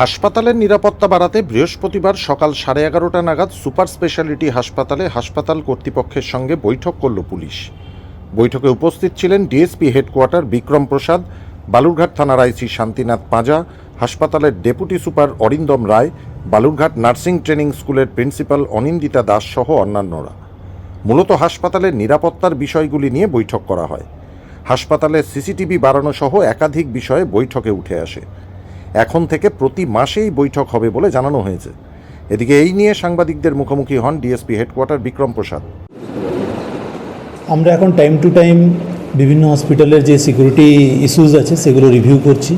হাসপাতালের নিরাপত্তা বাড়াতে বৃহস্পতিবার সকাল সাড়ে এগারোটা নাগাদ সুপার স্পেশালিটি হাসপাতালে হাসপাতাল কর্তৃপক্ষের সঙ্গে বৈঠক করল পুলিশ। বৈঠকে উপস্থিত ছিলেন ডিএসপি হেডকোয়ার্টার বিক্রম প্রসাদ, বালুরঘাট থানার আইসি শান্তিনাথ পাঁজা, হাসপাতালের deputy super Arindam Roy, Balurghat nursing training স্কুলের প্রিন্সিপাল অনিন্দিতা দাস সহ অন্যান্যরা। মূলত হাসপাতালের নিরাপত্তার বিষয়গুলি নিয়ে বৈঠক করা হয়। হাসপাতালের সিসিটিভি বাড়ানো সহ একাধিক বিষয়ে বৈঠকে উঠে আসে। এখন থেকে প্রতি মাসেই বৈঠক হবে বলে জানানো হয়েছে। এদিকে এই নিয়ে সাংবাদিকদের মুখোমুখি হন ডিএসপি হেডকোয়ার্টার বিক্রম প্রসাদ। আমরা এখন টাইম টু টাইম বিভিন্ন হসপিটালের যে সিকিউরিটি ইস্যুস আছে, সেগুলো রিভিউ করছি।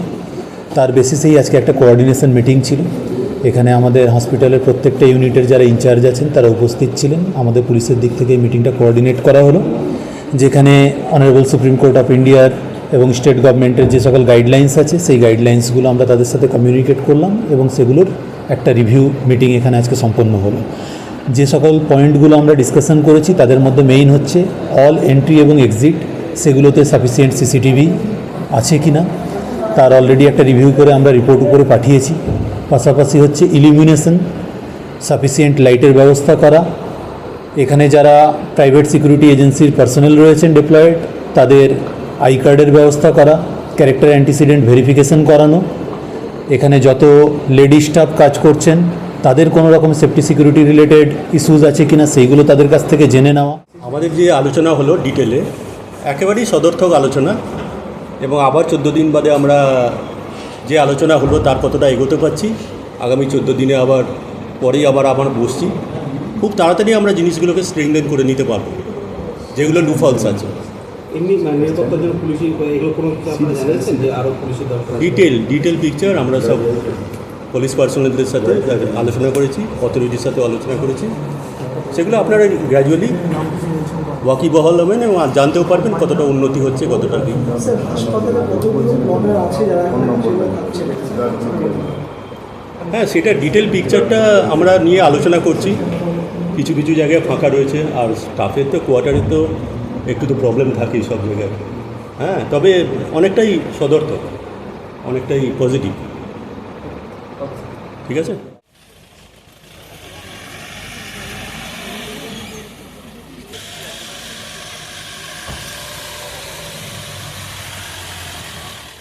তার বেসিসেই আজকে একটা কোঅর্ডিনেশন মিটিং ছিল। এখানে আমাদের হসপিটালের প্রত্যেকটা ইউনিটের যারা ইনচার্জ আছেন, তারা উপস্থিত ছিলেন। আমাদের পুলিশের দিক থেকে মিটিংটা কোঅর্ডিনেট করা হলো। যেখানে অনারেবল সুপ্রিম কোর্ট অফ ইন্ডিয়ার এবং স্টেট গভর্নমেন্টের যে সকল গাইডলাইন্স আছে, সেই গাইডলাইন্সগুলো আমরা তাদের সাথে কমিউনিকেট করলাম এবং সেগুলোর একটা রিভিউ মিটিং এখানে আজকে সম্পন্ন হলো। যে সকল পয়েন্টগুলো আমরা ডিসকাশন করেছি, তাদের মধ্যে মেইন হচ্ছে অল এন্ট্রি এবং এক্সিট সেগুলোতে সাফিসিয়েন্ট সিসিটিভি আছে কি না তার অলরেডি একটা রিভিউ করে আমরা রিপোর্ট উপরে পাঠিয়েছি। পাশাপাশি হচ্ছে ইলিমিনেশন সাফিসিয়েন্ট লাইটের ব্যবস্থা করা। এখানে যারা প্রাইভেট সিকিউরিটি এজেন্সির পার্সোনাল রয়েছেন ডিপ্লয়েড তাদের আই কার্ডের ব্যবস্থা করা ক্যারেক্টার অ্যান্টিসিডেন্ট ভেরিফিকেশন করানো, এখানে যত লেডি স্টাফ কাজ করছেন, তাদের কোনো রকম সেফটি সিকিউরিটি রিলেটেড ইস্যুস আছে কিনা সেইগুলো তাদের কাছ থেকে জেনে নেওয়া। আমাদের যে আলোচনা হলো ডিটেলে একেবারেই সদর্থক আলোচনা এবং আবার চোদ্দ দিন বাদে আমরা যে আলোচনা হলো তার কতটা এগোতে পারছি, আগামী চোদ্দ দিনে আবার, পরেই আবার আবার বসছি। খুব তাড়াতাড়ি আমরা জিনিসগুলোকে স্ট্রেংথেন করে নিতে পারব, যেগুলো লুফলস আছে। এমনি মানে নিরাপত্তার জন্য পুলিশি এগুলো কোনো আপনারা জানিয়েছেন? যে আরও পুলিশের দরকার ডিটেল ডিটেল পিকচার আমরা সব পুলিশ পার্সোনালদের সাথে আলোচনা করেছি অথরিটির সাথে আলোচনা করেছি। সেগুলো আপনারা গ্র্যাজুয়ালি ওয়াকিবহাল হবেন এবং জানতেও পারবেন কতটা উন্নতি হচ্ছে কতটা কি। হ্যাঁ সেটা ডিটেল পিকচারটা আমরা নিয়ে আলোচনা করছি। কিছু কিছু জায়গায় ফাঁকা রয়েছে আর স্টাফের তো কোয়ার্টারে তো একটু তো প্রবলেম থাকেই সব জায়গায়। হ্যাঁ তবে অনেকটাই সদর্থক অনেকটাই পজিটিভ ঠিক আছে?